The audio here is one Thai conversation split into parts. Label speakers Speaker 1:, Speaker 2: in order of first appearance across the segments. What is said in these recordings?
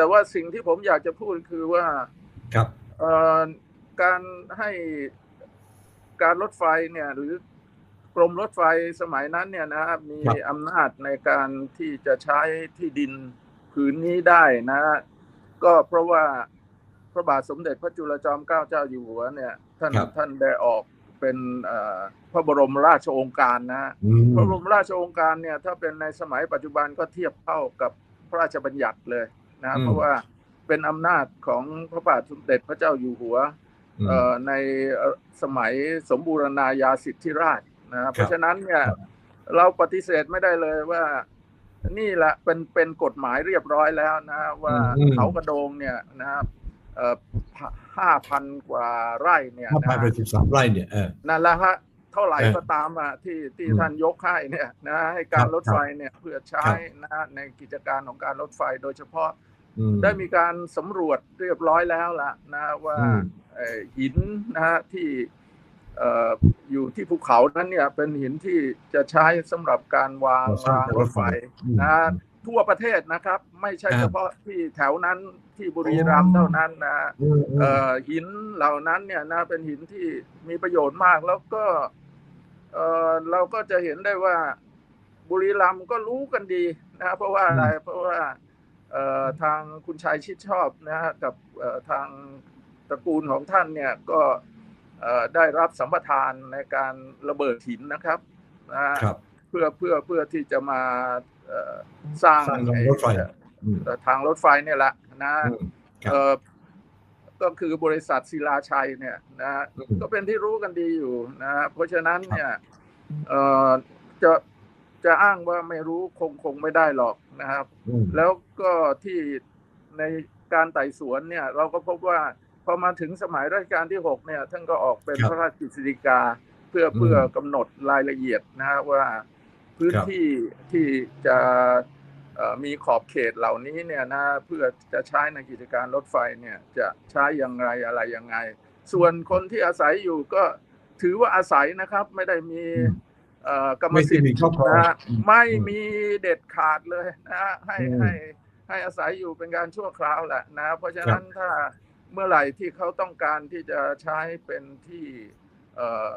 Speaker 1: แต่ว่าสิ่งที่ผมอยากจะพูดคือว่า
Speaker 2: ครับ
Speaker 1: เอ่อการให้การรถไฟเนี่ย หรือกรมรถไฟสมัยนั้นเนี่ยนะครับ มี
Speaker 2: ครับ
Speaker 1: อำนาจในการที่จะใช้ที่ดินผืนนี้ได้นะ ก็เพราะว่าพระบาทสมเด็จพระจุลจอมเกล้าเจ้าอยู่หัวเนี่ย ท่าน
Speaker 2: ครับ
Speaker 1: ท่านได้ออกเป็นเอ่อพระบรมราชโองการนะฮะ
Speaker 2: อืม
Speaker 1: พระบรมราชโองการเนี่ย ถ้าเป็นในสมัยปัจจุบันก็เทียบเท่ากับพระราชบัญญัติเลย นะ
Speaker 2: อืม
Speaker 1: เพราะว่าเป็นอำนาจของพระบาทสมเด็จพระเจ้าอยู่หัว
Speaker 2: อืม
Speaker 1: เอ่อในเอ่อสมัยสมบูรณาญาสิทธิราชนะครับเพราะฉะนั้นเนี่ย
Speaker 2: ครับ
Speaker 1: เราปฏิเสธไม่ได้เลยว่านี่แหละเป็นเป็นกฎหมายเรียบร้อยแล้วนะ ว่า
Speaker 2: อืม
Speaker 1: เขากระโดงเนี่ยนะครับห้าพันกว่าไร่เนี่ย
Speaker 2: ห้า
Speaker 1: นะ
Speaker 2: พัน
Speaker 1: ฮะ
Speaker 2: ไปสิบสามไร่เนี่ยเออ
Speaker 1: นั่นแหละฮะเท่าไหร่
Speaker 2: เออ
Speaker 1: ก็ตามอะที่ที่
Speaker 2: อืม
Speaker 1: ท่านยกให้เนี่ยนะให้การ
Speaker 2: ครับ
Speaker 1: รถไฟเนี่ยเพื่อใช้
Speaker 2: ครับ
Speaker 1: นะฮะในกิจการของการรถไฟโดยเฉพาะ
Speaker 2: อืม
Speaker 1: ได้มีการสำรวจเรียบร้อยแล้วล่ะนะว่า
Speaker 2: อืม
Speaker 1: เอ่อหินนะฮะที่เอ่ออยู่ที่ภูเขานั้นเนี่ยเป็นหินที่จะใช้สำหรับการวาง
Speaker 2: ก่อสร้าง
Speaker 1: รางรถไฟ
Speaker 2: อืม
Speaker 1: นะฮะทั่วประเทศนะครับ ไม่ใช่
Speaker 2: ครับ
Speaker 1: เฉพาะที่แถวนั้นที่บุรีรัมย์เท่านั้นนะฮะ
Speaker 2: อืมอืม
Speaker 1: เอ่อหินเหล่านั้นเนี่ยนะเป็นหินที่มีประโยชน์มากแล้วก็เอ่อเราก็จะเห็นได้ว่าบุรีรัมย์ก็รู้กันดีนะเพราะว่าอะไรเพราะว่าเอ่อ ทางคุณชัยชิดชอบนะฮะกับเอ่อทางตระกูลของท่านเนี่ยก็เอ่อได้รับสัมปทานในการระเบิดหินนะครับนะฮะ
Speaker 2: ครับ
Speaker 1: เพื่อเพื่อเพื่อที่จะมาเอ่อสร้าง
Speaker 2: สร้างราง
Speaker 1: ไอ้
Speaker 2: รถไฟอืม
Speaker 1: เอ่อทางรถไฟเนี่ยแหละนะ
Speaker 2: อืมครับ
Speaker 1: เอ่อก็คือบริษัทศิลาชัยเนี่ยนะฮะ
Speaker 2: อืม
Speaker 1: ก็เป็นที่รู้กันดีอยู่นะฮะเพราะฉะนั้นเนี่ยเอ่อจะ จะอ้างว่าไม่รู้คงคงไม่ได้หรอกนะครับ
Speaker 2: อืม
Speaker 1: แล้วก็ที่ในการไต่สวนเนี่ย เราก็พบว่าพอมาถึงสมัยรัชกาลที่หกเนี่ยท่านก็ออกเป็น
Speaker 2: ครับ
Speaker 1: พระราชกฤษฎีกาเพื่อ
Speaker 2: อืม
Speaker 1: เพื่อกำหนดรายละเอียดนะฮะว่าพื้น
Speaker 2: ครับ
Speaker 1: ที่ที่จะเอ่อมีขอบเขตเหล่านี้เนี่ยนะเพื่อจะใช้ในกิจการรถไฟเนี่ยจะใช้อย่างไรอะไรยังไง ส่วนคนที่อาศัยอยู่ก็ถือว่าอาศัยนะครับ ไม่ได้มี
Speaker 2: อืม
Speaker 1: เอ่อ กรรม
Speaker 2: ไม่
Speaker 1: สิท
Speaker 2: ได้มี
Speaker 1: ธิ์
Speaker 2: ครอบครอง
Speaker 1: นะฮะ
Speaker 2: อืม
Speaker 1: ไม่มีเด็ดขาดเลยนะฮะให้
Speaker 2: อืม
Speaker 1: ให้ให้อาศัยอยู่เป็นการชั่วคราวแหละนะ เพราะฉะนั้นถ้าเมื่อไหร่ที่เขาต้องการที่จะใช้เป็นที่เอ่อ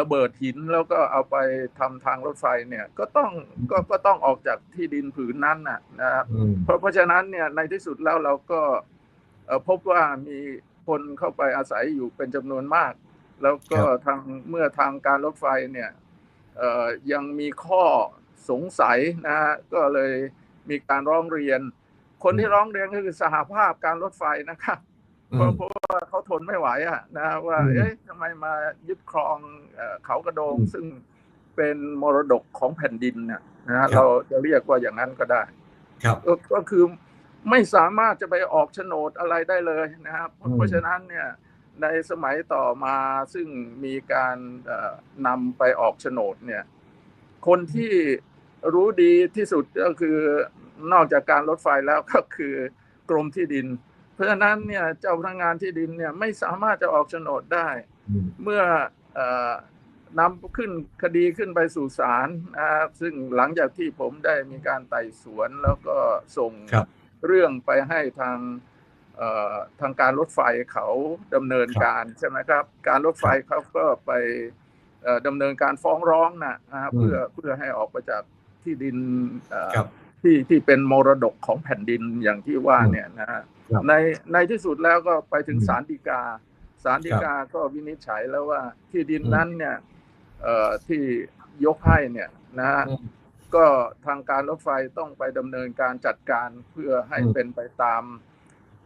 Speaker 1: ระเบิดหินแล้วก็เอาไปทำทางรถไฟเนี่ยก็ต้องก็ก็ต้องออกจากที่ดินผืนนั้นน่ะนะครับ
Speaker 2: อืม
Speaker 1: เพราะเพราะฉะนั้นเนี่ยในที่สุดแล้วเราก็เอ่อพบว่ามีคนเข้าไปอาศัยอยู่เป็นจำนวนมาก แล้วก็ทางเมื่อทางการรถไฟเนี่ยเอ่อ ยังมีข้อสงสัยนะฮะก็เลยมีการร้องเรียน คนที่ร้องเรียนก็คือสหภาพการรถไฟนะครับเพราะเพราะว่าเขาทนไม่ไหวอะนะว่า
Speaker 2: อืม
Speaker 1: เอ๊ะทำไมมายึดครองเอ่อเขากระโดง
Speaker 2: อืม
Speaker 1: ซึ่งเป็นมรดกของแผ่นดินเนี่ยนะฮะ
Speaker 2: ครับ
Speaker 1: เราจะเรียกว่าอย่างนั้นก็ได้
Speaker 2: ครับ
Speaker 1: ก็ก็คือไม่สามารถจะไปออกโฉนดอะไรได้เลยนะครับ
Speaker 2: อืม
Speaker 1: เพราะฉะนั้นเนี่ย ในสมัยต่อมาซึ่งมีการเอ่อนำไปออกโฉนดเนี่ยคนที่รู้ดีที่สุดก็คือนอกจากการรถไฟแล้วก็คือกรมที่ดิน เพราะฉะนั้นเนี่ยเจ้าพนักงานที่ดินเนี่ยไม่สามารถจะออกโฉนดได้
Speaker 2: อืม
Speaker 1: เมื่อเออนำขึ้นคดีขึ้นไปสู่ศาลนะครับซึ่งหลังจากที่ผมได้มีการไต่สวนแล้วก็ส่ง
Speaker 2: ครับ
Speaker 1: เรื่องไปให้ทางเอ่อ ทางการรถไฟเขาดำเนิน
Speaker 2: ครับ
Speaker 1: การใช่ไหมครับ การรถไฟเขาก็ไปเอ่อดำเนินการฟ้องร้องนะนะครับ
Speaker 2: อืม
Speaker 1: เพื่อเพื่อให้ออกไปจากที่ดินเอ่อ
Speaker 2: ครับ
Speaker 1: ที่ที่เป็นมรดกของแผ่นดินอย่างที่ว่า
Speaker 2: อืม
Speaker 1: เนี่ยนะฮะ
Speaker 2: ครับ
Speaker 1: ในในที่สุดแล้วก็ไปถึง
Speaker 2: อืม
Speaker 1: ศาลฎีกาศาลฎีกาก็วินิจฉัยแล้วว่าที่ดิน
Speaker 2: อืม
Speaker 1: นั้นเนี่ยเอ่อที่ยกให้เนี่ยนะฮะ
Speaker 2: อืม
Speaker 1: ก็ทางการรถไฟต้องไปดำเนินการจัดการเพื่อให้
Speaker 2: อืม
Speaker 1: เป็นไปตามพ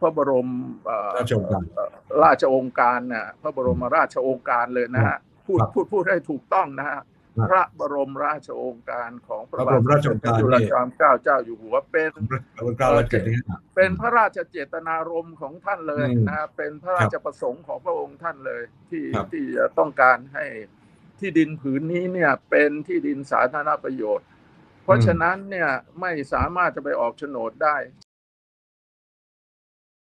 Speaker 1: ระบรมเอ่อ
Speaker 2: ราชโองการ
Speaker 1: เอ่อราชโองการน่ะพระบรมราชโองการเลยนะฮะพูด
Speaker 2: ครับ
Speaker 1: พูดพูดให้ถูกต้องนะฮะ
Speaker 2: ครับ
Speaker 1: พระบรมราชโองการของพระ
Speaker 2: พระ
Speaker 1: บา
Speaker 2: บร
Speaker 1: ท
Speaker 2: มราชโอง
Speaker 1: สม
Speaker 2: การ
Speaker 1: เด็จพระจุล
Speaker 2: นี่
Speaker 1: จอมเกล้าเจ้าอยู่หัวเป็น
Speaker 2: พระพุทธเจ้าและเกิดที่ห้า
Speaker 1: เป็นพระราชเจตนารมณ์ของท่านเลย
Speaker 2: อืม
Speaker 1: นะครับเป็นพระราชประสงค์ของพระองค์ท่านเลย ที่
Speaker 2: ครับ
Speaker 1: ที่จะต้องการให้ที่ดินผืนนี้เนี่ยเป็นที่ดินสาธารณประโยชน์ เพราะฉะนั้นเนี่ยไม่สามารถจะไปออกโฉนดได้